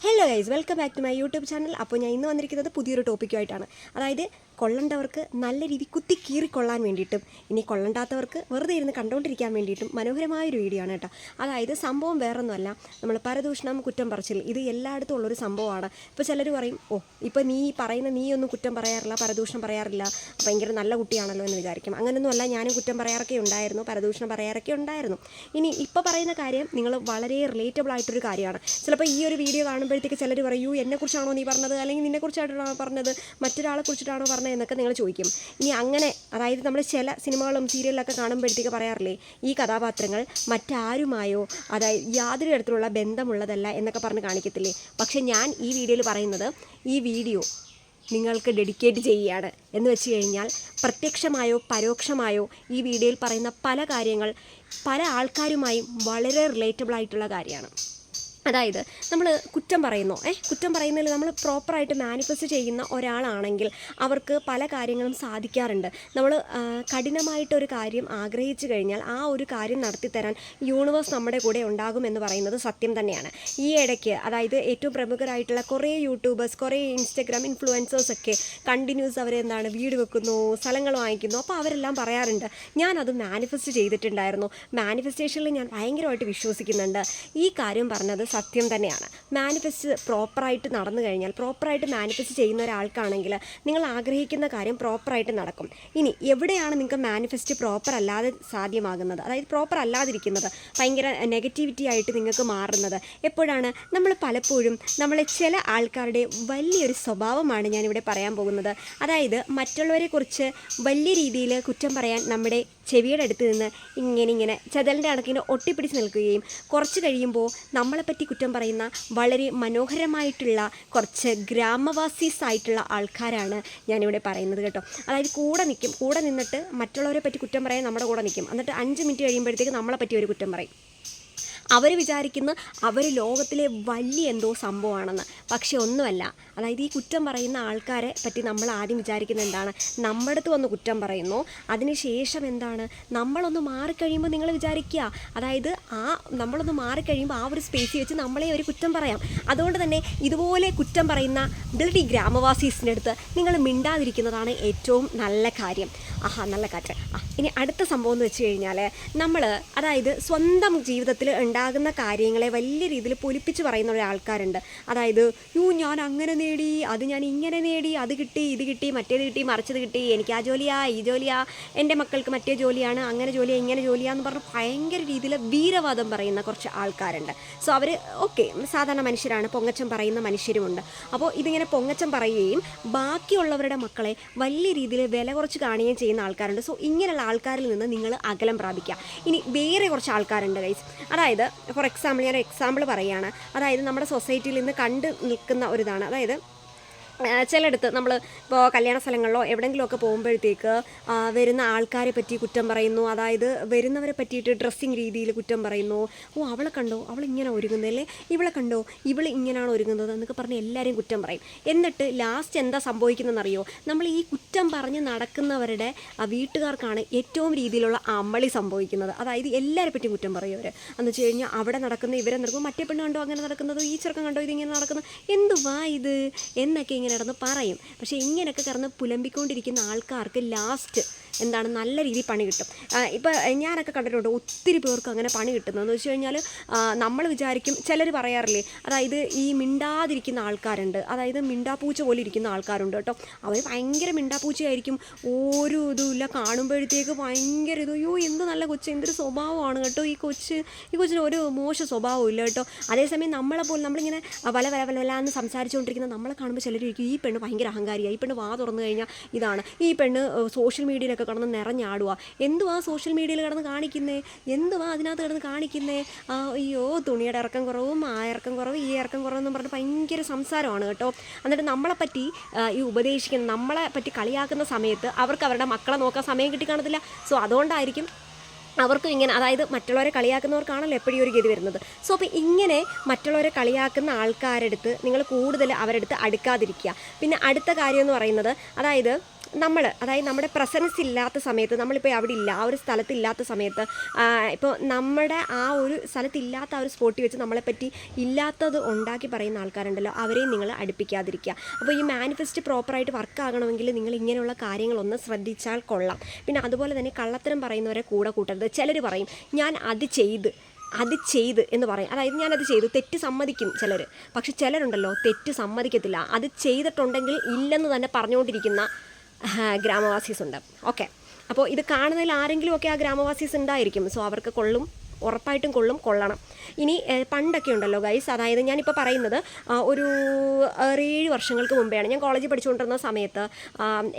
Hello guys welcome back to my YouTube channel അപ്പോൾ ഞാൻ ഇന്ന് വന്നിരിക്കുന്നത് പുതിയൊരു ടോപ്പിക്കുമായിട്ടാണ് അതായത് കൊള്ളേണ്ടവർക്ക് നല്ല രീതി കുത്തി കീറിക്കൊള്ളാൻ വേണ്ടിയിട്ടും ഇനി കൊള്ളണ്ടാത്തവർക്ക് വെറുതെ ഇരുന്ന് കണ്ടുകൊണ്ടിരിക്കാൻ വേണ്ടിയിട്ടും മനോഹരമായൊരു വീഡിയോ ആണ് കേട്ടോ. അതായത് സംഭവം വേറൊന്നുമല്ല. നമ്മൾ പരദൂഷണം കുറ്റം പറച്ചിൽ ഇത് എല്ലായിടത്തും ഉള്ളൊരു സംഭവമാണ്. ഇപ്പോൾ ചിലർ പറയും ഓ ഇപ്പോൾ നീ പറയുന്ന നീ ഒന്നും കുറ്റം പറയാറില്ല പരദൂഷണം പറയാറില്ല ഭയങ്കര നല്ല കുട്ടിയാണല്ലോ എന്ന് വിചാരിക്കും. അങ്ങനെയൊന്നുമല്ല ഞാനും കുറ്റം പറയാറൊക്കെ ഉണ്ടായിരുന്നു പരദൂഷണം പറയാറൊക്കെ ഉണ്ടായിരുന്നു. ഇനി ഇപ്പോൾ പറയുന്ന കാര്യം നിങ്ങൾ വളരെ റിലേറ്റബിൾ ആയിട്ടൊരു കാര്യമാണ്. ചിലപ്പോൾ ഈ ഒരു വീഡിയോ കാണുമ്പോഴത്തേക്ക് ചിലർ പറയൂ എന്നെക്കുറിച്ചാണോ നീ പറഞ്ഞത്? അല്ലെങ്കിൽ നിന്നെക്കുറിച്ചായിട്ടാണോ പറഞ്ഞത്? മറ്റൊരാളെ കുറിച്ചിട്ടാണോ പറഞ്ഞത്? എന്നൊക്കെ നിങ്ങൾ ചോദിക്കും. ഇനി അങ്ങനെ അതായത് നമ്മൾ ചില സിനിമകളും സീരിയലൊക്കെ കാണുമ്പോഴത്തേക്ക് പറയാറില്ലേ ഈ കഥാപാത്രങ്ങൾ മറ്റാരുമായോ അതായത് യാതൊരു തരത്തിലുള്ള ബന്ധമുള്ളതല്ല എന്നൊക്കെ പറഞ്ഞ് കാണിക്കത്തില്ലേ. പക്ഷെ ഞാൻ ഈ വീഡിയോയിൽ പറയുന്നത് ഈ വീഡിയോ നിങ്ങൾക്ക് ഡെഡിക്കേറ്റ് ചെയ്യുകയാണ് എന്ന് വെച്ച് കഴിഞ്ഞാൽ പ്രത്യക്ഷമായോ പരോക്ഷമായോ ഈ വീഡിയോയിൽ പറയുന്ന പല കാര്യങ്ങൾ പല ആൾക്കാരുമായും വളരെ റിലേറ്റബിൾ ആയിട്ടുള്ള കാര്യമാണ്. അതായത് നമ്മൾ കുറ്റം പറയുന്നു. ഏ കുറ്റം പറയുന്നതിൽ നമ്മൾ പ്രോപ്പറായിട്ട് മാനിഫെസ്റ്റ് ചെയ്യുന്ന ഒരാളാണെങ്കിൽ അവർക്ക് പല കാര്യങ്ങളും സാധിക്കാറുണ്ട്. നമ്മൾ കഠിനമായിട്ടൊരു കാര്യം ആഗ്രഹിച്ചു കഴിഞ്ഞാൽ ആ ഒരു കാര്യം നടത്തിത്തരാൻ യൂണിവേഴ്സ് നമ്മുടെ കൂടെ ഉണ്ടാകുമെന്ന് പറയുന്നത് സത്യം തന്നെയാണ്. ഈ ഇടയ്ക്ക് അതായത് ഏറ്റവും പ്രമുഖരായിട്ടുള്ള കുറേ യൂട്യൂബേഴ്സ് കുറേ ഇൻസ്റ്റഗ്രാം ഇൻഫ്ലുവൻസേഴ്സ് ഒക്കെ കണ്ടിന്യൂസ് അവരെന്താണ് വീട് വെക്കുന്നു സ്ഥലങ്ങൾ വാങ്ങിക്കുന്നു അപ്പോൾ അവരെല്ലാം പറയാറുണ്ട്. ഞാനത് മാനിഫെസ്റ്റ് ചെയ്തിട്ടുണ്ടായിരുന്നു. മാനിഫെസ്റ്റേഷനിൽ ഞാൻ ഭയങ്കരമായിട്ട് വിശ്വസിക്കുന്നുണ്ട്. ഈ കാര്യം പറഞ്ഞത് സത്യം തന്നെയാണ്. മാനിഫെസ്റ്റ് പ്രോപ്പറായിട്ട് നടന്നു കഴിഞ്ഞാൽ പ്രോപ്പറായിട്ട് മാനിഫെസ്റ്റ് ചെയ്യുന്ന ഒരാൾക്കാണെങ്കിൽ നിങ്ങൾ ആഗ്രഹിക്കുന്ന കാര്യം പ്രോപ്പറായിട്ട് നടക്കും. ഇനി എവിടെയാണ് നിങ്ങൾക്ക് മാനിഫെസ്റ്റ് പ്രോപ്പർ അല്ലാതെ സാധ്യമാകുന്നത്? അതായത് പ്രോപ്പർ അല്ലാതിരിക്കുന്നത് ഭയങ്കര നെഗറ്റിവിറ്റി ആയിട്ട് നിങ്ങൾക്ക് മാറുന്നത് എപ്പോഴാണ്? നമ്മൾ പലപ്പോഴും നമ്മളെ ചില ആൾക്കാരുടെ വലിയൊരു സ്വഭാവമാണ് ഞാനിവിടെ പറയാൻ പോകുന്നത്. അതായത് മറ്റുള്ളവരെക്കുറിച്ച് വലിയ രീതിയിൽ കുറ്റം പറയാൻ നമ്മുടെ ചെവിയുടെ അടുത്ത് നിന്ന് ഇങ്ങനെ ഇങ്ങനെ ചതലിന്റെ കണക്കിന് ഒട്ടിപ്പിടിച്ച് നിൽക്കുകയും കുറച്ച് കഴിയുമ്പോൾ നമ്മളെപ്പറ്റി കുറ്റം പറയുന്ന വളരെ മനോഹരമായിട്ടുള്ള കുറച്ച് ഗ്രാമവാസീസ് ആയിട്ടുള്ള ആൾക്കാരാണ് ഞാനിവിടെ പറയുന്നത് കേട്ടോ. അതായത് കൂടെ നിൽക്കും കൂടെ നിന്നിട്ട് മറ്റുള്ളവരെ പറ്റി കുറ്റം പറയാൻ നമ്മുടെ കൂടെ നിൽക്കും എന്നിട്ട് അഞ്ച് മിനിറ്റ് കഴിയുമ്പോഴത്തേക്ക് നമ്മളെ പറ്റി ഒരു കുറ്റം പറയും. അവർ വിചാരിക്കുന്ന അവർ ലോകത്തിലെ വലിയ എന്തോ സംഭവമാണെന്ന്. പക്ഷേ ഒന്നുമല്ല. അതായത് ഈ കുറ്റം പറയുന്ന ആൾക്കാരെ പറ്റി നമ്മൾ ആദ്യം വിചാരിക്കുന്നത് എന്താണ്? നമ്മുടെ അടുത്ത് വന്ന് കുറ്റം പറയുന്നു. അതിനുശേഷം എന്താണ്? നമ്മളൊന്ന് മാറിക്കഴിയുമ്പോൾ നിങ്ങൾ വിചാരിക്കുക. അതായത് ആ നമ്മളൊന്ന് മാറിക്കഴിയുമ്പോൾ ആ ഒരു സ്പേസിൽ വെച്ച് നമ്മളെ ഒരു കുറ്റം പറയാം. അതുകൊണ്ട് തന്നെ ഇതുപോലെ കുറ്റം പറയുന്ന ബ്ലഡി ഗ്രാമവാസീസിന്റെ അടുത്ത് നിങ്ങൾ മിണ്ടാതിരിക്കുന്നതാണ് ഏറ്റവും നല്ല കാര്യം. ആഹാ നല്ല കാറ്റ്. ഇനി അടുത്ത സംഭവം എന്ന് വെച്ച് കഴിഞ്ഞാൽ നമ്മൾ അതായത് സ്വന്തം ജീവിതത്തിൽ ഉണ്ടാകുന്ന കാര്യങ്ങളെ വലിയ രീതിയിൽ പൊലിപ്പിച്ച് പറയുന്ന ഒരാൾക്കാരുണ്ട്. അതായത് യൂ ഞാൻ അങ്ങനെ നേടി അത് ഞാൻ ഇങ്ങനെ നേടി അത് കിട്ടി ഇത് കിട്ടി മറ്റേത് കിട്ടി മറിച്ചത് കിട്ടി എനിക്ക് ആ ജോലിയാ ഈ ജോലിയാ എന്റെ മക്കൾക്ക് മറ്റേ ജോലിയാണ് അങ്ങനെ ജോലിയാ ഇങ്ങനെ ജോലിയാന്ന് പറഞ്ഞ് ഭയങ്കര രീതിയിൽ വീരവാദം പറയുന്ന കുറച്ച് ആൾക്കാരുണ്ട്. സോ അവർ ഓക്കെ സാധാരണ മനുഷ്യരാണ് പൊങ്ങച്ചം പറയുന്ന മനുഷ്യരുമുണ്ട് അപ്പോൾ ഇതിങ്ങനെ പൊങ്ങച്ചം പറയുകയും ബാക്കിയുള്ളവരുടെ മക്കളെ വലിയ രീതിയിൽ വില കുറച്ച് കാണുകയും ചെയ്യുന്ന ആൾക്കാരുണ്ട്. സോ ഇങ്ങനെയുള്ള ആൾക്കാരിൽ നിന്ന് നിങ്ങൾ അകലം പ്രാപിക്കുക. ഇനി വേറെ കുറച്ച് ആൾക്കാരുണ്ട് ഗൈസ് അതായത് ഫോർ എക്സാമ്പിൾ ഞാൻ എക്സാമ്പിൾ പറയുകയാണ് അതായത് നമ്മുടെ സൊസൈറ്റിയിൽ നിന്ന് കണ്ടു നിൽക്കുന്ന ഒരു ഇതാണ് അതായത് ചിലയിടത്ത് നമ്മൾ ഇപ്പോൾ കല്യാണ സ്ഥലങ്ങളിലോ എവിടെയെങ്കിലുമൊക്കെ പോകുമ്പോഴത്തേക്ക് വരുന്ന ആൾക്കാരെ പറ്റി കുറ്റം പറയുന്നു. അതായത് വരുന്നവരെ പറ്റിയിട്ട് ഡ്രസ്സിങ് രീതിയിൽ കുറ്റം പറയുന്നു. ഓ അവളെ കണ്ടോ? അവൾ ഇങ്ങനെ ഒരുങ്ങുന്നതല്ലേ ഇവളെ കണ്ടോ? ഇവൾ ഇങ്ങനെയാണ് ഒരുങ്ങുന്നത് എന്നൊക്കെ പറഞ്ഞ് എല്ലാവരും കുറ്റം പറയും. എന്നിട്ട് ലാസ്റ്റ് എന്താ സംഭവിക്കുന്നതെന്നറിയോ? നമ്മൾ ഈ കുറ്റം പറഞ്ഞ് നടക്കുന്നവരുടെ വീട്ടുകാർക്കാണ് ഏറ്റവും രീതിയിലുള്ള അമളി സംഭവിക്കുന്നത്. അതായത് എല്ലാവരെ പറ്റിയും കുറ്റം പറയും അവർ എന്ന് വെച്ച് കഴിഞ്ഞാൽ അവിടെ നടക്കുന്ന ഇവരെ നടക്കും മറ്റേ പെണ്ണ് കണ്ടോ അങ്ങനെ നടക്കുന്നത്? ഈ ചെറുക്കം കണ്ടോ ഇതിങ്ങനെ നടക്കുന്നത്? എന്തുവാ ഇത്? എന്നൊക്കെ ഇങ്ങനെ കിടന്ന് പറയും. പക്ഷേ ഇങ്ങനെയൊക്കെ കിടന്ന് പുലമ്പിക്കൊണ്ടിരിക്കുന്ന ആൾക്കാർക്ക് ലാസ്റ്റ് എന്താണ് നല്ല രീതിയിൽ പണി കിട്ടും. ഇപ്പം ഞാനൊക്കെ കണ്ടിട്ടുണ്ട് ഒത്തിരി പേർക്ക് അങ്ങനെ പണി കിട്ടുന്നതെന്ന് വെച്ച് കഴിഞ്ഞാൽ നമ്മൾ വിചാരിക്കും ചിലർ പറയാറില്ലേ അതായത് ഈ മിണ്ടാതിരിക്കുന്ന ആൾക്കാരുണ്ട്. അതായത് മിണ്ടാപ്പൂച്ച പോലെ ഇരിക്കുന്ന ആൾക്കാരുണ്ട് കേട്ടോ. അവർ ഭയങ്കര മിണ്ടാപ്പൂച്ചയായിരിക്കും. ഓരോ ഇതുമില്ല കാണുമ്പോഴത്തേക്ക് ഭയങ്കര ഇത് അയ്യോ എന്ത് നല്ല കൊച്ച് എന്തൊരു സ്വഭാവമാണ് കേട്ടോ ഈ കൊച്ച്. ഈ കൊച്ചിന് ഒരു മോശ സ്വഭാവം ഇല്ല കേട്ടോ. അതേസമയം നമ്മളെ പോലെ നമ്മളിങ്ങനെ വല വല വല വല എന്ന് സംസാരിച്ചുകൊണ്ടിരിക്കുന്ന നമ്മളെ കാണുമ്പോൾ ചിലർ ഇരിക്കും ഈ പെണ്ണ് ഭയങ്കര അഹങ്കാരിയാണ് ഈ പെണ്ണ് വാ തുറന്നു കഴിഞ്ഞാൽ ഇതാണ്. ഈ പെണ്ണ് സോഷ്യൽ മീഡിയയിലൊക്കെ കിടന്ന് നിറഞ്ഞാടുക എന്തുവാ സോഷ്യൽ മീഡിയയിൽ കടന്ന് കാണിക്കുന്നേ? എന്തുവാ അതിനകത്ത് കിടന്ന് കാണിക്കുന്നേ? അയ്യോ തുണിയുടെ ഇറക്കം കുറവും ആ ഇറക്കം കുറവ് ഈ ഇറക്കം കുറവെന്നും പറഞ്ഞ് ഭയങ്കര സംസാരമാണ് കേട്ടോ. എന്നിട്ട് നമ്മളെ പറ്റി ഈ ഉപദേശിക്കുന്ന നമ്മളെ പറ്റി കളിയാക്കുന്ന സമയത്ത് അവർക്ക് അവരുടെ മക്കളെ നോക്കാൻ സമയം കിട്ടി കാണത്തില്ല. സോ അതുകൊണ്ടായിരിക്കും അവർക്കും ഇങ്ങനെ അതായത് മറ്റുള്ളവരെ കളിയാക്കുന്നവർക്കാണല്ലോ എപ്പോഴും ഒരു ഗതി വരുന്നത്. സോ അപ്പോൾ ഇങ്ങനെ മറ്റുള്ളവരെ കളിയാക്കുന്ന ആൾക്കാരെടുത്ത് നിങ്ങൾ കൂടുതൽ അവരെടുത്ത് അടുക്കാതിരിക്കുക. പിന്നെ അടുത്ത കാര്യം എന്ന് പറയുന്നത് അതായത് നമ്മൾ അതായത് നമ്മുടെ പ്രസൻസ് ഇല്ലാത്ത സമയത്ത് നമ്മളിപ്പോൾ അവിടെ ഇല്ല ആ ഒരു സ്ഥലത്ത് ഇല്ലാത്ത സമയത്ത് ഇപ്പോൾ നമ്മുടെ ആ ഒരു സ്ഥലത്തില്ലാത്ത ആ ഒരു സ്പോട്ടിൽ വെച്ച് നമ്മളെപ്പറ്റി ഇല്ലാത്തത് ഉണ്ടാക്കി പറയുന്ന ആൾക്കാരുണ്ടല്ലോ അവരെയും നിങ്ങൾ അടുപ്പിക്കാതിരിക്കുക അപ്പോൾ ഈ മാനിഫെസ്റ്റ് പ്രോപ്പറായിട്ട് വർക്ക് ആകണമെങ്കിൽ നിങ്ങൾ ഇങ്ങനെയുള്ള കാര്യങ്ങളൊന്ന് ശ്രദ്ധിച്ചാൽ കൊള്ളാം. പിന്നെ അതുപോലെ തന്നെ കള്ളത്തരം പറയുന്നവരെ കൂടെ കൂട്ടരുത്. ചിലർ പറയും ഞാൻ അത് ചെയ്ത് അത് ചെയ്ത് എന്ന് പറയും. അതായത് ഞാനത് ചെയ്തു തെറ്റ് സമ്മതിക്കും ചിലർ പക്ഷെ ചിലരുണ്ടല്ലോ തെറ്റ് സമ്മതിക്കത്തില്ല. അത് ചെയ്തിട്ടുണ്ടെങ്കിൽ ഇല്ലെന്ന് തന്നെ പറഞ്ഞുകൊണ്ടിരിക്കുന്ന ഗ്രാമവാസീസ് ഉണ്ട്. ഓക്കെ. അപ്പോൾ ഇത് കാണുന്നതിൽ ആരെങ്കിലുമൊക്കെ ആ ഗ്രാമവാസീസ് ഉണ്ടായിരിക്കും. സോ അവർക്ക് കൊള്ളും. ഉറപ്പായിട്ടും കൊള്ളും കൊള്ളണം. ഇനി പണ്ടൊക്കെ ഉണ്ടല്ലോ ഗൈസ് അതായത് ഞാനിപ്പോൾ പറയുന്നത് ഒരു ഏഴ് വർഷങ്ങൾക്ക് മുമ്പെയാണ്. ഞാൻ കോളേജിൽ പഠിച്ചുകൊണ്ടിരുന്ന സമയത്ത്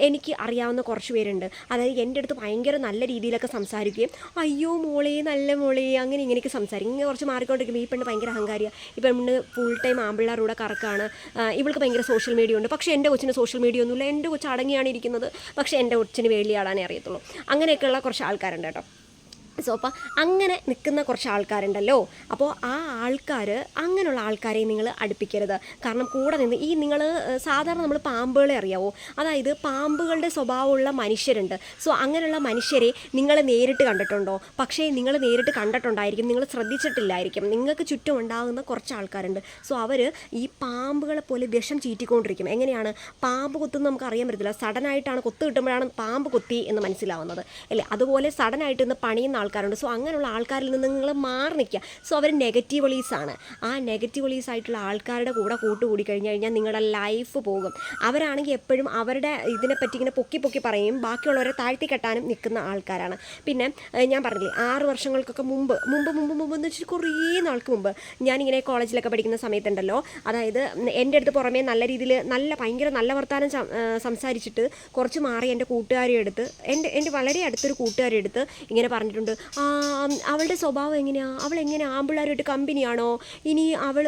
എനിക്ക് അറിയാവുന്ന കുറച്ച് പേരുണ്ട്. അതായത് എന്റെ അടുത്ത് ഭയങ്കര നല്ല രീതിയിലൊക്കെ സംസാരിക്കുകയും അയ്യോ മോളെ നല്ല മോളെ അങ്ങനെ ഇങ്ങനെയൊക്കെ സംസാരിക്കും. ഇങ്ങനെ കുറച്ച് മാറിക്കൊണ്ടിരിക്കുമ്പോൾ ഈ പെണ്ണ് ഭയങ്കര അഹങ്കാരിയാണ് ഈ പെണ്ണ് ഫുൾ ടൈം ആമ്പിള്ളാരുടെ കറക്കാണ്. ഇവൾക്ക് ഭയങ്കര സോഷ്യൽ മീഡിയ ഉണ്ട്. പക്ഷേ എന്റെ കൊച്ചിന് സോഷ്യൽ മീഡിയ ഒന്നുമില്ല. എന്റെ കൊച്ചു അടങ്ങിയാണ് ഇരിക്കുന്നത്. പക്ഷേ എന്റെ കൊച്ചിന് വേളിയാടാനേ അറിയത്തുള്ളൂ. അങ്ങനെയൊക്കെയുള്ള കുറച്ച് ആൾക്കാരുണ്ട് കേട്ടോ. സോ അപ്പോൾ അങ്ങനെ നിൽക്കുന്ന കുറച്ച് ആൾക്കാരുണ്ടല്ലോ. അപ്പോൾ ആ ആൾക്കാർ അങ്ങനെയുള്ള ആൾക്കാരെ നിങ്ങൾ അടുപ്പിക്കരുത്. കാരണം കൂടെ നിന്ന് ഈ നിങ്ങൾ സാധാരണ നമ്മൾ പാമ്പുകളെ അറിയാവോ? അതായത് പാമ്പുകളുടെ സ്വഭാവമുള്ള മനുഷ്യരുണ്ട്. സോ അങ്ങനെയുള്ള മനുഷ്യരെ നിങ്ങൾ നേരിട്ട് കണ്ടിട്ടുണ്ടോ? പക്ഷേ നിങ്ങൾ നേരിട്ട് കണ്ടിട്ടുണ്ടായിരിക്കും. നിങ്ങൾ ശ്രദ്ധിച്ചിട്ടില്ലായിരിക്കും. നിങ്ങൾക്ക് ചുറ്റും ഉണ്ടാകുന്ന കുറച്ച് ആൾക്കാരുണ്ട്. സോ അവർ ഈ പാമ്പുകളെ പോലെ വിഷം ചീറ്റിക്കൊണ്ടിരിക്കും. എങ്ങനെയാണ്? പാമ്പ് കുത്തുന്ന നമുക്ക് അറിയാൻ പറ്റത്തില്ല. സഡനായിട്ടാണ് കുത്ത് കിട്ടുമ്പോഴാണ് പാമ്പ് കുത്തി എന്ന് മനസ്സിലാവുന്നത്. അല്ലേ? അതുപോലെ സഡനായിട്ട് ഇന്ന് പണിയുന്ന ആൾക്കാരുണ്ട്. സോ അങ്ങനെയുള്ള ആൾക്കാരിൽ നിന്ന് നിങ്ങൾ മാറി നിൽക്കുക. സോ അവർ നെഗറ്റീവ് ആണ്. ആ നെഗറ്റീവളീസ് ആയിട്ടുള്ള ആൾക്കാരുടെ കൂടെ കൂട്ടുകൂടി കഴിഞ്ഞു കഴിഞ്ഞാൽ നിങ്ങളുടെ ലൈഫ് പോകും. അവരാണെങ്കിൽ എപ്പോഴും അവരുടെ ഇതിനെപ്പറ്റി ഇങ്ങനെ പൊക്കി പൊക്കി പറയും. ബാക്കിയുള്ളവരെ താഴ്ത്തി കെട്ടാനും നിൽക്കുന്ന ആൾക്കാരാണ്. പിന്നെ ഞാൻ പറഞ്ഞില്ലേ ആറ് വർഷങ്ങൾക്കൊക്കെ മുമ്പ് മുമ്പ് മുമ്പ് മുമ്പ് എന്ന് വെച്ചാൽ കുറേ നാൾക്ക് മുമ്പ് ഞാനിങ്ങനെ കോളേജിലൊക്കെ പഠിക്കുന്ന സമയത്തുണ്ടല്ലോ. അതായത് എന്റെ അടുത്ത് പുറമേ നല്ല രീതിയിൽ നല്ല ഭയങ്കര നല്ല വർത്താനം സംസാരിച്ചിട്ട് കുറച്ച് മാറി എന്റെ കൂട്ടുകാരെ എടുത്ത് എന്റെ എന്റെ വളരെ അടുത്തൊരു കൂട്ടുകാരി എടുത്ത് ഇങ്ങനെ പറഞ്ഞിട്ടുണ്ട്. "ആ, അവളുടെ സ്വഭാവം എങ്ങനെയാണ് അവൾ എങ്ങനെ ആമ്പിള്ളേരുമായിട്ട് കമ്പനിയാണോ? ഇനി അവൾ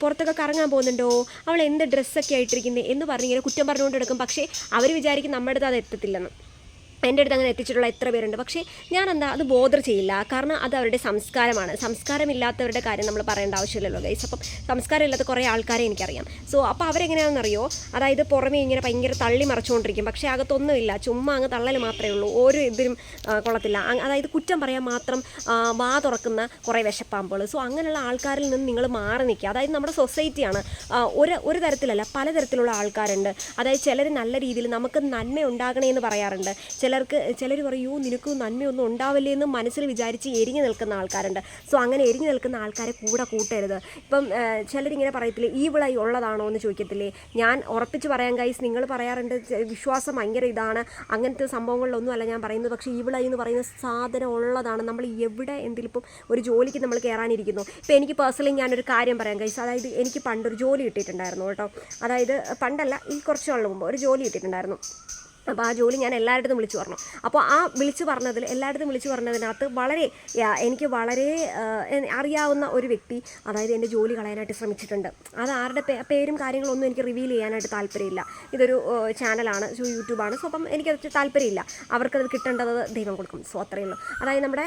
പുറത്തൊക്കെ കറങ്ങാൻ പോകുന്നുണ്ടോ? അവൾ എന്ത് ഡ്രസ്സൊക്കെ ആയിട്ടിരിക്കുന്നത് എന്ന് പറഞ്ഞിങ്ങനെ കുറ്റം പറഞ്ഞുകൊണ്ട് എടുക്കും പക്ഷേ അവർ വിചാരിക്കും നമ്മുടെ അത് എത്തത്തില്ലെന്ന്. എന്റെ അടുത്ത് അങ്ങനെ എത്തിച്ചിട്ടുള്ള എത്ര പേരുണ്ട്. പക്ഷേ ഞാൻ എന്താ അത് ബോധർ ചെയ്യില്ല. കാരണം അത് അവരുടെ സംസ്കാരമാണ്. സംസ്കാരമില്ലാത്തവരുടെ കാര്യം നമ്മൾ പറയേണ്ട ആവശ്യമില്ലല്ലോ ഗൈസ് അപ്പം സംസ്കാരമില്ലാത്ത കുറേ ആൾക്കാരെ എനിക്കറിയാം. സോ അപ്പോൾ അവരെങ്ങനെയാണെന്നറിയോ? അതായത് പുറമേ ഇങ്ങനെ ഭയങ്കര തള്ളി മറച്ചുകൊണ്ടിരിക്കും. പക്ഷേ അകത്തൊന്നുമില്ല. ചുമ്മാ അങ്ങ് തള്ളൽ മാത്രമേ ഉള്ളൂ. ഓരോ ഇതിനും കൊള്ളത്തില്ല. അതായത് കുറ്റം പറയാൻ മാത്രം വാ തുറക്കുന്ന കുറേ വിശപ്പാമ്പുകൾ സോ അങ്ങനെയുള്ള ആൾക്കാരിൽ നിന്ന് നിങ്ങൾ മാറി നിൽക്കുക. അതായത് നമ്മുടെ സൊസൈറ്റിയാണ് ഒരു ഒരു തരത്തിലല്ല പലതരത്തിലുള്ള ആൾക്കാരുണ്ട്. അതായത് ചിലർ നല്ല രീതിയിൽ നമുക്ക് നന്മ ഉണ്ടാകണേ എന്ന് പറയാറുണ്ട് ചിലർക്ക് ചിലർ പറയൂ നിനക്ക് നന്മയൊന്നും ഉണ്ടാവില്ലേ എന്ന് മനസ്സിൽ വിചാരിച്ച് എരിഞ്ഞു നിൽക്കുന്ന ആൾക്കാരുണ്ട്. സോ അങ്ങനെ എരിഞ്ഞു നിൽക്കുന്ന ആൾക്കാരെ കൂടെ കൂട്ടരുത്. ഇപ്പം ചിലരിങ്ങനെ പറയത്തില്ലേ ഈ വിളയി ഉള്ളതാണോ? എന്ന് ചോദിക്കത്തില്ലേ. ഞാൻ ഉറപ്പിച്ച് പറയാൻ കൈസ് നിങ്ങൾ പറയാറുണ്ട് വിശ്വാസം ഭയങ്കര ഇതാണ് അങ്ങനത്തെ സംഭവങ്ങളിലൊന്നും അല്ല ഞാൻ പറയുന്നത്. പക്ഷേ ഈ വിളയി എന്ന് പറയുന്ന സാധനം ഉള്ളതാണ്. നമ്മൾ എവിടെ എന്തെങ്കിലും ഒരു ജോലിക്ക് നമ്മൾ കയറാനിരിക്കുന്നു ഇപ്പം എനിക്ക് പേഴ്സണലി ഞാനൊരു കാര്യം പറയാൻ കൈസ് അതായത് എനിക്ക് പണ്ടൊരു ജോലി കിട്ടിയിട്ടുണ്ടായിരുന്നു കേട്ടോ. അതായത് പണ്ടല്ല ഈ കുറച്ച് മുമ്പ് ഒരു ജോലി കിട്ടിയിട്ടുണ്ടായിരുന്നു. അപ്പോൾ ആ ജോലി ഞാൻ എല്ലായിടത്തും വിളിച്ചു പറഞ്ഞു. അപ്പോൾ ആ വിളിച്ചു പറഞ്ഞതിൽ എല്ലായിടത്തും വിളിച്ചു പറഞ്ഞതിനകത്ത് വളരെ എനിക്ക് വളരെ അറിയാവുന്ന ഒരു വ്യക്തി അതായത് എന്റെ ജോലി കളയാനായിട്ട് ശ്രമിച്ചിട്ടുണ്ട്. അത് ആരുടെ പേരും കാര്യങ്ങളൊന്നും എനിക്ക് റിവീൽ ചെയ്യാനായിട്ട് താല്പര്യമില്ല. ഇതൊരു ചാനലാണ് സോ യൂട്യൂബാണ് സോ അപ്പം എനിക്കത് താല്പര്യമില്ല. അവർക്കത് കിട്ടേണ്ടത് ദൈവം കൊടുക്കും. സോ അത്രയേ ഉള്ളൂ. അതായത് നമ്മുടെ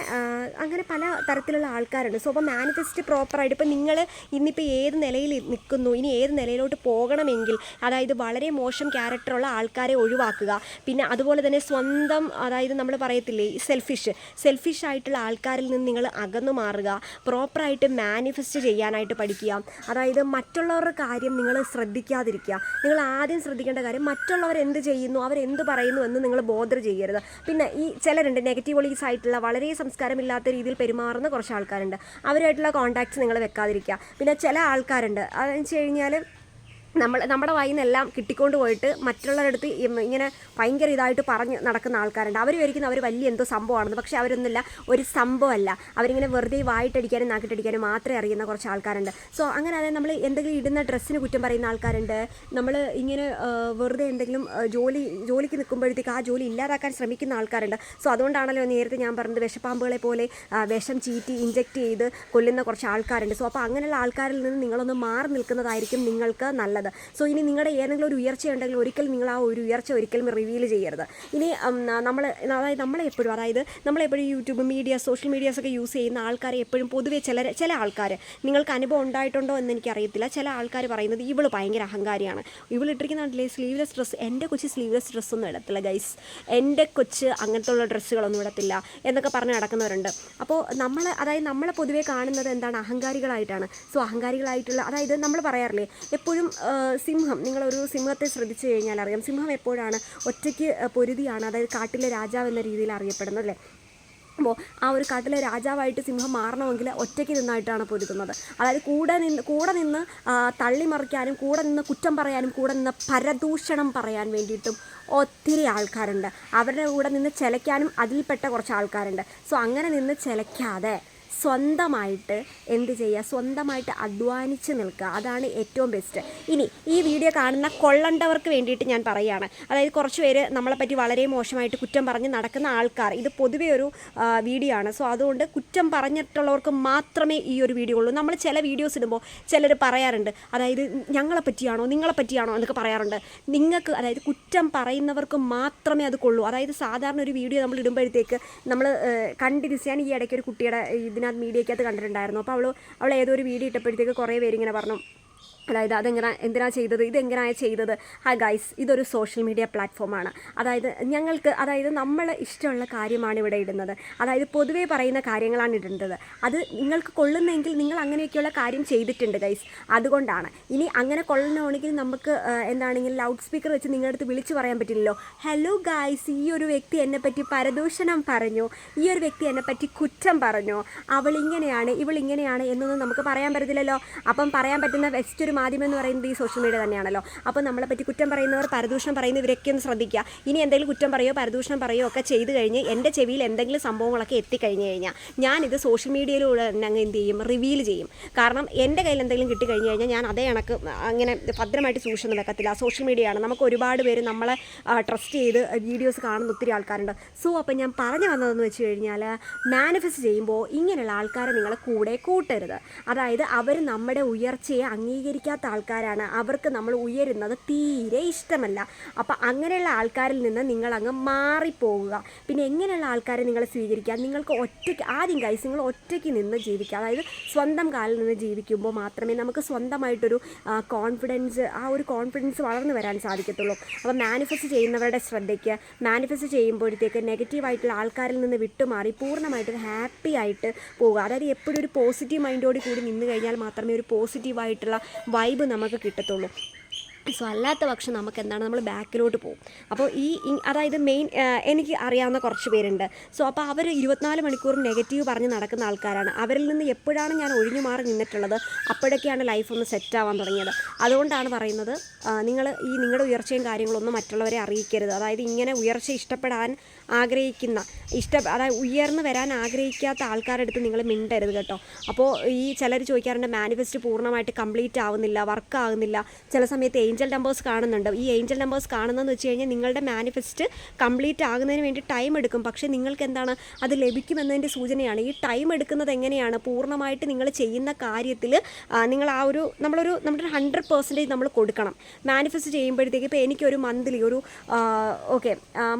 അങ്ങനെ പല തരത്തിലുള്ള ആൾക്കാരുണ്ട്. സോ അപ്പം മാനിഫെസ്റ്റ് പ്രോപ്പറായിട്ട് ഇപ്പം നിങ്ങൾ ഇന്നിപ്പോൾ ഏത് നിലയിൽ നിൽക്കുന്നു ഇനി ഏത് നിലയിലോട്ട് പോകണമെങ്കിൽ അതായത് വളരെ മോശം ക്യാരക്ടറുള്ള ആൾക്കാരെ ഒഴിവാക്കുക പിന്നെ അതുപോലെ തന്നെ സ്വന്തം അതായത് നമ്മൾ പറയത്തില്ലേ സെൽഫിഷ് സെൽഫിഷ് ആയിട്ടുള്ള ആൾക്കാരിൽ നിന്ന് നിങ്ങൾ അകന്നു മാറുക പ്രോപ്പറായിട്ട് മാനിഫെസ്റ്റ് ചെയ്യാനായിട്ട് പഠിക്കുക. അതായത് മറ്റുള്ളവരുടെ കാര്യം നിങ്ങൾ ശ്രദ്ധിക്കാതിരിക്കുക. നിങ്ങൾ ആദ്യം ശ്രദ്ധിക്കേണ്ട കാര്യം മറ്റുള്ളവർ എന്ത് ചെയ്യുന്നു അവരെന്ത് പറയുന്നു എന്ന് നിങ്ങൾ ബോധർ ചെയ്യരുത്. പിന്നെ ഈ ചിലരുണ്ട് നെഗറ്റീവ്ലീസ് ആയിട്ടുള്ള വളരെ സംസ്കാരമില്ലാത്ത രീതിയിൽ പെരുമാറുന്ന കുറച്ച് ആൾക്കാരുണ്ട്. അവരായിട്ടുള്ള കോൺടാക്ട്സ് നിങ്ങൾ വെക്കാതിരിക്കുക. പിന്നെ ചില ആൾക്കാരുണ്ട് അതെന്ന് വെച്ച് കഴിഞ്ഞാൽ നമ്മൾ നമ്മുടെ വായിൽ നിന്നെല്ലാം കിട്ടിക്കൊണ്ട് പോയിട്ട് മറ്റുള്ളവരുടെ അടുത്ത് ഇങ്ങനെ ഭയങ്കര ഇതായിട്ട് പറഞ്ഞ് നടക്കുന്ന ആൾക്കാരുണ്ട്. അവർ വിചാരിക്കുന്ന അവർ വലിയ എന്തോ സംഭവമാണെന്ന്. പക്ഷേ അവരൊന്നുമില്ല. ഒരു സംഭവമല്ല. അവരിങ്ങനെ വെറുതെ വായിട്ടടിക്കാനും നാക്കിട്ടടിക്കാനും മാത്രമേ അറിയുന്ന കുറച്ച് ആൾക്കാരുണ്ട്. സോ അങ്ങനെ അതായത് നമ്മൾ എന്തെങ്കിലും ഇടുന്ന ഡ്രസ്സിന് കുറ്റം പറയുന്ന ആൾക്കാരുണ്ട്. നമ്മൾ ഇങ്ങനെ വെറുതെ എന്തെങ്കിലും ജോലി ജോലിക്ക് നിൽക്കുമ്പോഴത്തേക്ക് ആ ജോലി ഇല്ലാതാക്കാൻ ശ്രമിക്കുന്ന ആൾക്കാരുണ്ട്. സോ അതുകൊണ്ടാണല്ലോ നേരത്തെ ഞാൻ പറഞ്ഞത് വിഷപ്പാമ്പുകളെ പോലെ വിഷം ചീറ്റി ഇഞ്ചെക്ട് ചെയ്ത് കൊല്ലുന്ന കുറച്ച് ആൾക്കാരുണ്ട്. സോ അപ്പോൾ അങ്ങനെയുള്ള ആൾക്കാരിൽ നിന്ന് നിങ്ങളൊന്ന് മാറി നിൽക്കുന്നതായിരിക്കും നിങ്ങൾക്ക് നല്ലത്. നല്ലത് സോ ഇനി നിങ്ങളുടെ ഏതെങ്കിലും ഒരു ഉയർച്ച ഉണ്ടെങ്കിൽ ഒരിക്കലും നിങ്ങൾ ആ ഒരു ഉയർച്ച ഒരിക്കലും റിവീൽ ചെയ്യരുത്. ഇനി നമ്മൾ അതായത് നമ്മളെപ്പോഴും അതായത് നമ്മളെപ്പോഴും യൂട്യൂബ് മീഡിയ സോഷ്യൽ മീഡിയാസ് ഒക്കെ യൂസ് ചെയ്യുന്ന ആൾക്കാരെ എപ്പോഴും പൊതുവെ ചില ചില ആൾക്കാർ നിങ്ങൾക്ക് അനുഭവം ഉണ്ടായിട്ടുണ്ടോ എന്ന് എനിക്കറിയത്തില്ല. ചില ആൾക്കാർ പറയുന്നത് ഇവൾ ഭയങ്കര അഹങ്കാരിയാണ്. ഇവൾ ഇട്ടിരിക്കുന്നില്ലേ സ്ലീവ്ലെസ് ഡ്രസ്സ് എന്റെ കൊച്ച് സ്ലീവ്ലെസ് ഡ്രസ്സൊന്നും ഇടത്തില്ല ഗൈസ് എന്റെ കൊച്ച് അങ്ങനത്തെ ഉള്ള ഡ്രസ്സുകളൊന്നും ഇടത്തില്ല എന്നൊക്കെ പറഞ്ഞ് നടക്കുന്നവരുണ്ട്. അപ്പോൾ നമ്മൾ അതായത് നമ്മളെ പൊതുവെ കാണുന്നത് എന്താണ്? അഹങ്കാരികളായിട്ടാണ്. സോ അഹങ്കാരികളായിട്ടുള്ള അതായത് നമ്മൾ പറയാറില്ലേ എപ്പോഴും സിംഹം നിങ്ങളൊരു സിംഹത്തെ ശ്രദ്ധിച്ചു കഴിഞ്ഞാൽ അറിയാം. സിംഹം എപ്പോഴാണ് ഒറ്റയ്ക്ക് പൊരുതിയാണ് അതായത് കാട്ടിലെ രാജാവ് എന്ന രീതിയിൽ അറിയപ്പെടുന്നത് അല്ലേ? അപ്പോൾ ആ ഒരു കാട്ടിലെ രാജാവായിട്ട് സിംഹം മാറണമെങ്കിൽ ഒറ്റയ്ക്ക് നിന്നായിട്ടാണ് പൊരുതുന്നത്. അതായത് കൂടെ നിന്ന് കൂടെ നിന്ന് തള്ളി തള്ളിമറിക്കാനും കൂടെ നിന്ന് കുറ്റം പറയാനും കൂടെ നിന്ന് പരദൂഷണം പറയാൻ വേണ്ടിയിട്ടും ഒത്തിരി ആൾക്കാരുണ്ട്. അവരുടെ കൂടെ നിന്ന് ചിലയ്ക്കാനും അതിൽപ്പെട്ട കുറച്ച് ആൾക്കാരുണ്ട്. സോ അങ്ങനെ നിന്ന് ചിലയ്ക്കാതെ സ്വന്തമായിട്ട് എന്ത് ചെയ്യുക? സ്വന്തമായിട്ട് അധ്വാനിച്ച് നിൽക്കുക. അതാണ് ഏറ്റവും ബെസ്റ്റ് ഇനി ഈ വീഡിയോ കാണുന്ന കൊള്ളണ്ടവർക്ക് വേണ്ടിയിട്ട് ഞാൻ പറയുകയാണ് അതായത് കുറച്ച് പേര് നമ്മളെപ്പറ്റി വളരെ മോശമായിട്ട് കുറ്റം പറഞ്ഞ് നടക്കുന്ന ആൾക്കാർ. ഇത് പൊതുവേ ഒരു വീഡിയോ ആണ്. സോ അതുകൊണ്ട് കുറ്റം പറഞ്ഞിട്ടുള്ളവർക്ക് മാത്രമേ ഈ ഒരു വീഡിയോ ഉള്ളൂ. നമ്മൾ ചില വീഡിയോസ് ഇടുമ്പോൾ ചിലർ പറയാറുണ്ട്. അതായത് ഞങ്ങളെ പറ്റിയാണോ നിങ്ങളെ പറ്റിയാണോ എന്നൊക്കെ പറയാറുണ്ട്. നിങ്ങൾക്ക് അതായത് കുറ്റം പറയുന്നവർക്ക് മാത്രമേ അത് കൊള്ളൂ. അതായത് സാധാരണ ഒരു വീഡിയോ നമ്മൾ ഇടുമ്പോഴത്തേക്ക് നമ്മൾ കണ്ടിന്യൂസ് ഈ ഇടയ്ക്ക് ഒരു കുട്ടിയുടെ ഇതിനകത്ത് മീഡിയക്കകത്ത് കണ്ടിട്ടുണ്ടായിരുന്നു. അപ്പോൾ അവൾ അവൾ ഏതോ ഒരു വീഡിയോ ഇട്ടപ്പോഴത്തേക്ക് കുറേ പേരിങ്ങനെ പറഞ്ഞു അതായത് അതെങ്ങനെ എന്തിനാ ചെയ്തത് ഇതെങ്ങനെയാണ് ചെയ്തത്? ഹായ് ഗൈസ് ഇതൊരു സോഷ്യൽ മീഡിയ പ്ലാറ്റ്ഫോമാണ് അതായത് ഞങ്ങൾക്ക് അതായത് നമ്മൾ ഇഷ്ടമുള്ള കാര്യമാണ് ഇവിടെ ഇടുന്നത്. അതായത് പൊതുവേ പറയുന്ന കാര്യങ്ങളാണ് ഇടേണ്ടത്. അത് നിങ്ങൾക്ക് കൊള്ളുന്നെങ്കിൽ നിങ്ങൾ അങ്ങനെയൊക്കെയുള്ള കാര്യം ചെയ്തിട്ടുണ്ട് ഗൈസ് അതുകൊണ്ടാണ്. ഇനി അങ്ങനെ കൊള്ളണമെങ്കിൽ നമുക്ക് എന്താണെങ്കിൽ ലൗഡ് സ്പീക്കർ വെച്ച് നിങ്ങളുടെ അടുത്ത് വിളിച്ചു പറയാൻ പറ്റില്ലല്ലോ. ഹലോ ഗൈസ് ഈ ഒരു വ്യക്തി എന്നെ പറ്റി പരദൂഷണം പറഞ്ഞു. ഈ ഒരു വ്യക്തി എന്നെ പറ്റി കുറ്റം പറഞ്ഞു. അവൾ ഇങ്ങനെയാണ് ഇവൾ ഇങ്ങനെയാണ് എന്നൊന്നും നമുക്ക് പറയാൻ പറ്റത്തില്ലല്ലോ. അപ്പം പറയാൻ പറ്റുന്ന ബെസ്റ്റ് ഒരു മാധ്യമം എന്ന് പറയുന്നത് ഈ സോഷ്യൽ മീഡിയ തന്നെയാണല്ലോ. അപ്പോൾ നമ്മളെ പറ്റി കുറ്റം പറയുന്നവർ പരദൂഷണം പറയുന്നവരൊക്കെ ഒന്ന് ശ്രദ്ധിക്കുക. ഇനി എന്തെങ്കിലും കുറ്റം പറയോ പരദൂഷണം പറയോ ഒക്കെ ചെയ്ത് കഴിഞ്ഞ് എന്റെ ചെവിയിൽ എന്തെങ്കിലും സംഭവങ്ങളൊക്കെ എത്തിക്കഴിഞ്ഞ് കഴിഞ്ഞാൽ ഞാനിത് സോഷ്യൽ മീഡിയയിലൂടെ തന്നെ അങ്ങ് എന്ത് ചെയ്യും? റിവീൽ ചെയ്യും. കാരണം എന്റെ കയ്യിൽ എന്തെങ്കിലും കിട്ടിക്കഴിഞ്ഞ് കഴിഞ്ഞാൽ ഞാൻ അതേ കണക്ക് അങ്ങനെ ഭദ്രമായിട്ട് സൂക്ഷിച്ചൊന്നും വെക്കത്തില്ല. സോഷ്യൽ മീഡിയയാണ് നമുക്ക് ഒരുപാട് പേര് നമ്മളെ ട്രസ്റ്റ് ചെയ്ത് വീഡിയോസ് കാണുന്ന ഒത്തിരി ആൾക്കാരുണ്ട്. സോ അപ്പോൾ ഞാൻ പറഞ്ഞു വന്നതെന്ന് വെച്ച് കഴിഞ്ഞാൽ മാനിഫെസ്റ്റ് ചെയ്യുമ്പോൾ ഇങ്ങനെയുള്ള ആൾക്കാരെ നിങ്ങളെ കൂടെ കൂട്ടരുത്. അതായത് അവർ നമ്മുടെ ഉയർച്ചയെ അംഗീകരിക്കാത്ത ആൾക്കാരാണ്. അവർക്ക് നമ്മൾ ഉയരുന്നത് തീരെ ഇഷ്ടമല്ല. അപ്പോൾ അങ്ങനെയുള്ള ആൾക്കാരിൽ നിന്ന് നിങ്ങൾ അങ്ങ് മാറിപ്പോവുക. പിന്നെ എങ്ങനെയുള്ള ആൾക്കാരെ നിങ്ങൾ സ്വീകരിക്കുക? നിങ്ങൾക്ക് ഒറ്റയ്ക്ക് ആദ്യം കൈസ് നിങ്ങൾ ഒറ്റയ്ക്ക് നിന്ന് ജീവിക്കുക. അതായത് സ്വന്തം കാലിൽ നിന്ന് ജീവിക്കുമ്പോൾ മാത്രമേ നമുക്ക് സ്വന്തമായിട്ടൊരു കോൺഫിഡൻസ് ആ ഒരു കോൺഫിഡൻസ് വളർന്നു വരാൻ സാധിക്കത്തുള്ളൂ. അപ്പോൾ മാനിഫെസ്റ്റ് ചെയ്യുന്നവരുടെ ശ്രദ്ധയ്ക്ക് മാനിഫെസ്റ്റ് ചെയ്യുമ്പോഴത്തേക്ക് നെഗറ്റീവായിട്ടുള്ള ആൾക്കാരിൽ നിന്ന് വിട്ടുമാറി പൂർണമായിട്ട് ഹാപ്പി ആയിട്ട് പോവുക. അതായത് എപ്പോഴും ഒരു പോസിറ്റീവ് മൈൻഡോട് കൂടി നിന്ന് കഴിഞ്ഞാൽ മാത്രമേ ഒരു പോസിറ്റീവായിട്ടുള്ള വൈബ് നമുക്ക് കിട്ടത്തുള്ളൂ. സോ അല്ലാത്ത പക്ഷം നമുക്ക് എന്താണ് നമ്മൾ ബാക്കിലോട്ട് പോകും അപ്പോൾ ഈ അതായത് മെയിൻ എനിക്ക് അറിയാവുന്ന കുറച്ച് പേരുണ്ട്. സോ അപ്പോൾ അവർ ഇരുപത്തിനാല് മണിക്കൂറും നെഗറ്റീവ് പറഞ്ഞ് നടക്കുന്ന ആൾക്കാരാണ്. അവരിൽ നിന്ന് എപ്പോഴാണ് ഞാൻ ഒഴിഞ്ഞു മാറി നിന്നിട്ടുള്ളത്? അപ്പോഴൊക്കെയാണ് ലൈഫ് ഒന്ന് സെറ്റ് ആവാൻ തുടങ്ങിയത്. അതുകൊണ്ടാണ് പറയുന്നത് നിങ്ങൾ ഈ നിങ്ങളുടെ ഉയർച്ചയും കാര്യങ്ങളൊന്നും മറ്റുള്ളവരെ അറിയിക്കരുത്. അതായത് ഇങ്ങനെ ഉയർച്ച ഇഷ്ടപ്പെടാൻ ആഗ്രഹിക്കുന്ന ഇഷ്ട അതായത് ഉയർന്നു വരാൻ ആഗ്രഹിക്കാത്ത ആൾക്കാരുടെ അടുത്ത് നിങ്ങൾ മിണ്ടരുത് കേട്ടോ. അപ്പോൾ ഈ ചിലർ ചോദിക്കാറുണ്ട് മാനിഫെസ്റ്റ് പൂർണമായിട്ട് കംപ്ലീറ്റ് ആവുന്നില്ല വർക്ക് ആകുന്നില്ല ചില സമയത്ത് ഏഞ്ചൽ നമ്പേഴ്സ് കാണുന്നുണ്ട്. ഈ ഏഞ്ചൽ നമ്പേഴ്സ് കാണുന്നതെന്ന് വെച്ച് കഴിഞ്ഞാൽ നിങ്ങളുടെ മാനിഫെസ്റ്റ് കംപ്ലീറ്റ് ആകുന്നതിന് വേണ്ടി ടൈം എടുക്കും. പക്ഷേ നിങ്ങൾക്ക് എന്താണ്? അത് ലഭിക്കുമെന്നതിന്റെ സൂചനയാണ്. ഈ ടൈം എടുക്കുന്നത് എങ്ങനെയാണ്? പൂർണമായിട്ട് നിങ്ങൾ ചെയ്യുന്ന കാര്യത്തിൽ നിങ്ങൾ ആ ഒരു നമ്മളൊരു നമ്മുടെ ഹൺഡ്രഡ് പെർസെന്റേജ് നമ്മൾ കൊടുക്കണം. മാനിഫെസ്റ്റ് ചെയ്യുമ്പോഴത്തേക്ക് ഇപ്പോൾ എനിക്കൊരു മന്ത്ലി ഒരു ഓക്കെ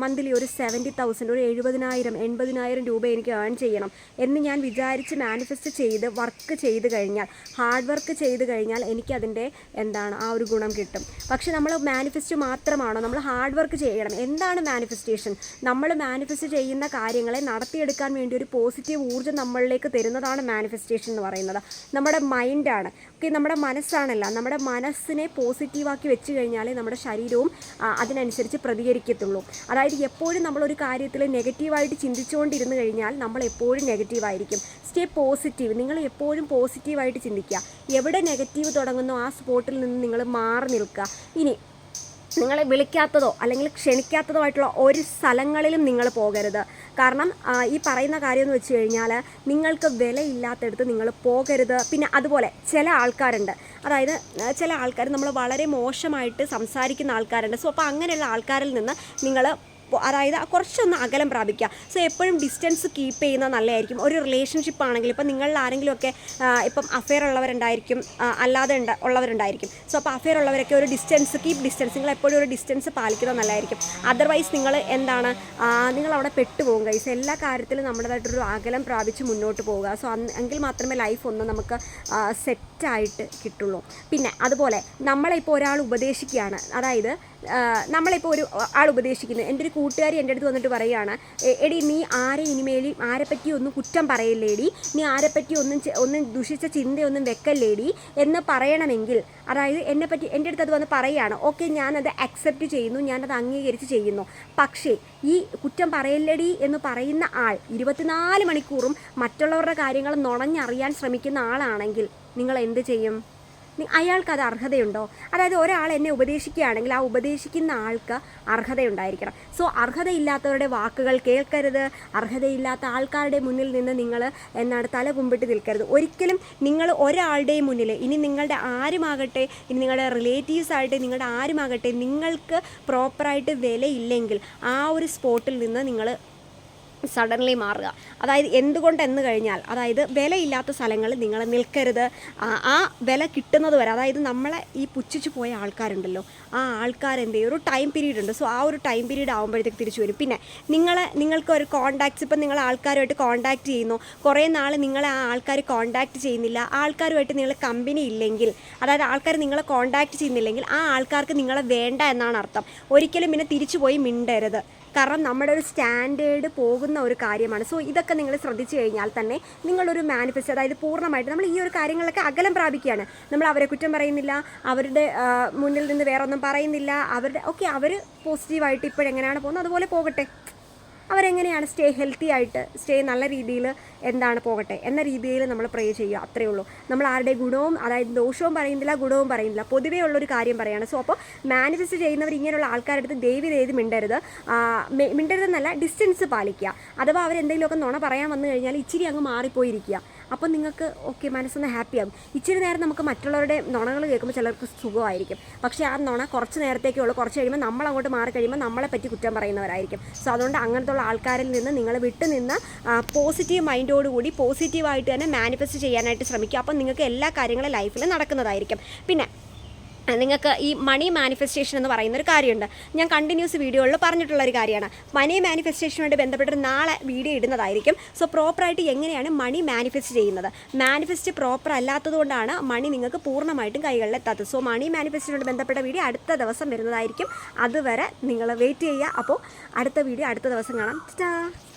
മന്ത്ലി ഒരു സെവന്റി തൗസൻഡ് ഒരു എഴുപതിനായിരം എൺപതിനായിരം രൂപ എനിക്ക് ഏൺ ചെയ്യണം എന്ന് ഞാൻ വിചാരിച്ച് മാനിഫെസ്റ്റ് ചെയ്ത് വർക്ക് ചെയ്ത് കഴിഞ്ഞാൽ ഹാർഡ് വർക്ക് ചെയ്ത് കഴിഞ്ഞാൽ എനിക്കതിന്റെ എന്താണ് ആ ഒരു ഗുണം കിട്ടും. പക്ഷെ നമ്മൾ മാനിഫെസ്റ്റ് മാത്രമാണോ? നമ്മൾ ഹാർഡ് വർക്ക് ചെയ്യണം. എന്താണ് മാനിഫെസ്റ്റേഷൻ നമ്മൾ മാനിഫെസ്റ്റ് ചെയ്യുന്ന കാര്യങ്ങളെ നടത്തിയെടുക്കാൻ വേണ്ടി ഒരു പോസിറ്റീവ് ഊർജം നമ്മളിലേക്ക് തരുന്നതാണ് മാനിഫെസ്റ്റേഷൻ എന്ന് പറയുന്നത്. നമ്മുടെ മൈൻഡാണ് ഓക്കെ നമ്മുടെ മനസ്സാണല്ല. നമ്മുടെ മനസ്സിനെ പോസിറ്റീവാക്കി വെച്ച് കഴിഞ്ഞാലേ നമ്മുടെ ശരീരവും അതിനനുസരിച്ച് പ്രതികരിക്കത്തുള്ളൂ. അതായത് എപ്പോഴും നമ്മളൊരു കാര്യത്തിൽ നെഗറ്റീവായിട്ട് ചിന്തിച്ചുകൊണ്ടിരുന്നു കഴിഞ്ഞാൽ നമ്മൾ എപ്പോഴും നെഗറ്റീവായിരിക്കും സ്റ്റേ പോസിറ്റീവ് നിങ്ങൾ എപ്പോഴും പോസിറ്റീവായിട്ട് ചിന്തിക്കുക. എവിടെ നെഗറ്റീവ് തുടങ്ങുന്നോ ആ സ്പോട്ടിൽ നിന്ന് നിങ്ങൾ മാറി നിൽക്കുക ഇനി നിങ്ങളെ വിളിക്കാത്തതോ അല്ലെങ്കിൽ ക്ഷണിക്കാത്തതോ ആയിട്ടുള്ള ഒരു സ്ഥലങ്ങളിലും നിങ്ങൾ പോകരുത്. കാരണം ഈ പറയുന്ന കാര്യം എന്ന് വെച്ച് കഴിഞ്ഞാൽ നിങ്ങൾക്ക് വിലയില്ലാത്തടത്ത് നിങ്ങൾ പോകരുത്. പിന്നെ അതുപോലെ ചില ആൾക്കാരുണ്ട്. അതായത് ചില ആൾക്കാർ നമ്മൾ വളരെ മോശമായിട്ട് സംസാരിക്കുന്ന ആൾക്കാരുണ്ട്. സോ അപ്പോൾ അങ്ങനെയുള്ള ആൾക്കാരിൽ നിന്ന് നിങ്ങൾ അതായത് കുറച്ചൊന്ന് അകലം പ്രാപിക്കുക. സോ എപ്പോഴും ഡിസ്റ്റൻസ് കീപ്പ് ചെയ്യുന്നത് നല്ലതായിരിക്കും. ഒരു റിലേഷൻഷിപ്പ് ആണെങ്കിൽ ഇപ്പം നിങ്ങളിൽ ആരെങ്കിലുമൊക്കെ ഇപ്പം അഫെയർ ഉള്ളവരുണ്ടായിരിക്കും അല്ലാതെ ഉണ്ട് ഉള്ളവരുണ്ടായിരിക്കും. സോ അപ്പോൾ അഫെയർ ഉള്ളവരൊക്കെ ഒരു ഡിസ്റ്റൻസ് കീപ്പ് ഡിസ്റ്റൻസ് നിങ്ങൾ എപ്പോഴും ഒരു ഡിസ്റ്റൻസ് പാലിക്കുന്നത് നല്ലതായിരിക്കും. അതർവൈസ് നിങ്ങൾ എന്താണ് നിങ്ങൾ അവിടെ പെട്ടുപോകും കൈസ് എല്ലാ കാര്യത്തിലും നമ്മുടേതായിട്ടൊരു അകലം പ്രാപിച്ച് മുന്നോട്ട് പോവുക. സോ എങ്കിൽ മാത്രമേ ലൈഫ് ഒന്ന് നമുക്ക് സെറ്റായിട്ട് കിട്ടുള്ളൂ. പിന്നെ അതുപോലെ നമ്മളെ നമ്മളിപ്പോൾ ഒരാൾ ഉപദേശിക്കുകയാണ്. അതായത് നമ്മളിപ്പോൾ ഒരു ആൾ ഉപദേശിക്കുന്നു. എന്റെ ഒരു കൂട്ടുകാരി എന്റെ അടുത്ത് വന്നിട്ട് പറയുകയാണ് എടി നീ ആരെ ഇനിമേലും ആരെപ്പറ്റി ഒന്നും കുറ്റം പറയില്ലേടി? നീ ആരെപ്പറ്റി ഒന്നും ഒന്നും ദുഷിച്ച ചിന്തയൊന്നും വെക്കല്ലേടി? എന്ന് പറയണമെങ്കിൽ അതായത് എന്നെപ്പറ്റി എന്റെ അടുത്ത് അത് വന്ന് പറയുകയാണ് ഓക്കെ ഞാനത് അക്സെപ്റ്റ് ചെയ്യുന്നു ഞാനത് അംഗീകരിച്ച് ചെയ്യുന്നു. പക്ഷേ ഈ കുറ്റം പറയല്ലടി? എന്ന് പറയുന്ന ആൾ ഇരുപത്തിനാല് മണിക്കൂറും മറ്റുള്ളവരുടെ കാര്യങ്ങൾ നുണഞ്ഞറിയാൻ ശ്രമിക്കുന്ന ആളാണെങ്കിൽ നിങ്ങൾ എന്ത് ചെയ്യും? അയാൾക്ക് അത് അർഹതയുണ്ടോ? അതായത് ഒരാൾ എന്നെ ഉപദേശിക്കുകയാണെങ്കിൽ ആ ഉപദേശിക്കുന്ന ആൾക്ക് അർഹതയുണ്ടായിരിക്കണം. സോ അർഹതയില്ലാത്തവരുടെ വാക്കുകൾ കേൾക്കരുത്. അർഹതയില്ലാത്ത ആൾക്കാരുടെ മുന്നിൽ നിന്ന് നിങ്ങൾ എന്താണ് തല കുമ്പിട്ട് നിൽക്കരുത്. ഒരിക്കലും നിങ്ങൾ ഒരാളുടെയും മുന്നിൽ ഇനി നിങ്ങളുടെ ആരുമാകട്ടെ ഇനി നിങ്ങളുടെ റിലേറ്റീവ്സ് ആയിട്ട് നിങ്ങളുടെ ആരുമാകട്ടെ നിങ്ങൾക്ക് പ്രോപ്പറായിട്ട് വിലയില്ലെങ്കിൽ ആ ഒരു സ്പോട്ടിൽ നിന്ന് നിങ്ങൾ സഡൻലി മാറുക. അതായത് എന്തുകൊണ്ടെന്ന് കഴിഞ്ഞാൽ അതായത് വിലയില്ലാത്ത സ്ഥലങ്ങളിൽ നിങ്ങൾ നിൽക്കരുത്. ആ വില കിട്ടുന്നത് വരെ അതായത് നമ്മളെ ഈ പുച്ഛിച്ച് പോയ ആൾക്കാരുണ്ടല്ലോ ആ ആൾക്കാർ എന്ത് ചെയ്യും? ഒരു ടൈം പീരീഡ് ഉണ്ട്. സോ ആ ഒരു ടൈം പീരീഡ് ആകുമ്പോഴത്തേക്ക് തിരിച്ചു വരും. പിന്നെ നിങ്ങൾ നിങ്ങൾക്ക് ഒരു കോണ്ടാക്ട്സ് ഇപ്പം നിങ്ങൾ ആൾക്കാരുമായിട്ട് കോണ്ടാക്ട് ചെയ്യുന്നു. കുറേ നാൾ നിങ്ങളെ ആ ആൾക്കാർ കോണ്ടാക്ട് ചെയ്യുന്നില്ല. ആൾക്കാരുമായിട്ട് നിങ്ങൾ കമ്പനി ഇല്ലെങ്കിൽ അതായത് ആൾക്കാർ നിങ്ങളെ കോണ്ടാക്ട് ചെയ്യുന്നില്ലെങ്കിൽ ആ ആൾക്കാർക്ക് നിങ്ങളെ വേണ്ട എന്നാണ് അർത്ഥം. ഒരിക്കലും പിന്നെ തിരിച്ചു പോയി മിണ്ടരുത്. കാരണം നമ്മുടെ ഒരു സ്റ്റാൻഡേർഡ് പോകുന്ന ഒരു കാര്യമാണ്. സോ ഇതൊക്കെ നിങ്ങൾ ശ്രദ്ധിച്ചു കഴിഞ്ഞാൽ തന്നെ നിങ്ങളൊരു മാനിഫെസ്റ്റ് അതായത് പൂർണമായിട്ട് നമ്മൾ ഈ ഒരു കാര്യങ്ങളൊക്കെ അകലം പ്രാപിക്കുകയാണ്. നമ്മൾ അവരെ കുറ്റം പറയുന്നില്ല അവരുടെ മുന്നിൽ നിന്ന് വേറെ ഒന്നും പറയുന്നില്ല അവരുടെ ഓക്കെ അവർ പോസിറ്റീവായിട്ട് ഇപ്പോഴെങ്ങനെയാണ് പോകുന്നത്? അതുപോലെ പോകട്ടെ. അവരെങ്ങനെയാണ് സ്റ്റേ ഹെൽത്തി ആയിട്ട് സ്റ്റേ നല്ല രീതിയിൽ എന്താണ് പോകട്ടെ എന്ന രീതിയിൽ നമ്മൾ പ്രേ ചെയ്യുക. അത്രയേ ഉള്ളൂ. നമ്മൾ ആരുടെ ഗുണവും അതായത് ദോഷവും പറയുന്നില്ല ഗുണവും പറയുന്നില്ല. പൊതുവേ ഉള്ളൊരു കാര്യം പറയുകയാണ് സോ അപ്പോൾ മാനിഫെസ്റ്റ് ചെയ്യുന്നവർ ഇങ്ങനെയുള്ള ആൾക്കാരുടെ അടുത്ത് ദൈവി ചെയ്ത് മിണ്ടരുത്. മിണ്ടരുതെന്നല്ല ഡിസ്റ്റൻസ് പാലിക്കുക. അഥവാ അവരെന്തെങ്കിലുമൊക്കെ നുണ പറയാൻ വന്നു കഴിഞ്ഞാൽ ഇച്ചിരി അങ്ങ് മാറിപ്പോയിരിക്കുക. അപ്പം നിങ്ങൾക്ക് ഓക്കെ മനസ്സൊന്ന് ഹാപ്പിയാകും ഇച്ചിരി നേരം നമുക്ക് മറ്റുള്ളവരുടെ നുണകൾ കേൾക്കുമ്പോൾ ചിലർക്ക് സുഖമായിരിക്കും. പക്ഷേ ആ നുണ കുറച്ച് നേരത്തേക്കേ ഉള്ളൂ കുറച്ച് കഴിയുമ്പോൾ നമ്മൾ അങ്ങോട്ട് മാറി കഴിയുമ്പോൾ നമ്മളെ പറ്റി കുറ്റം പറയുന്നവരായിരിക്കും. സോ അതുകൊണ്ട് അങ്ങനത്തെ ഉള്ള ആൾക്കാരിൽ നിന്ന് നിങ്ങൾ വിട്ടു നിന്ന് പോസിറ്റീവ് മൈൻഡോടുകൂടി പോസിറ്റീവായിട്ട് തന്നെ മാനിഫെസ്റ്റ് ചെയ്യാനായിട്ട് ശ്രമിക്കുക. അപ്പം നിങ്ങൾക്ക് എല്ലാ കാര്യങ്ങളും ലൈഫിൽ നടക്കുന്നതായിരിക്കും. പിന്നെ നിങ്ങൾക്ക് ഈ മണി മാനിഫെസ്റ്റേഷൻ എന്ന് പറയുന്ന ഒരു കാര്യമുണ്ട്. ഞാൻ കണ്ടിന്യൂസ് വീഡിയോകളിൽ പറഞ്ഞിട്ടുള്ള ഒരു കാര്യമാണ്. മണി മാനിഫെസ്റ്റേഷനുമായിട്ട് ബന്ധപ്പെട്ട് നാളെ വീഡിയോ ഇടുന്നതായിരിക്കും. സോ പ്രോപ്പറായിട്ട് എങ്ങനെയാണ് മണി മാനിഫെസ്റ്റ് ചെയ്യുന്നത്? മാനിഫെസ്റ്റ് പ്രോപ്പർ അല്ലാത്തതുകൊണ്ടാണ് മണി നിങ്ങൾക്ക് പൂർണമായിട്ടും കൈകളിൽ എത്താത്തത്. സോ മണി മാനിഫെസ്റ്റേഷനോട് ബന്ധപ്പെട്ട വീഡിയോ അടുത്ത ദിവസം വരുന്നതായിരിക്കും. അതുവരെ നിങ്ങൾ വെയിറ്റ് ചെയ്യുക. അപ്പോൾ അടുത്ത വീഡിയോ അടുത്ത ദിവസം കാണാം.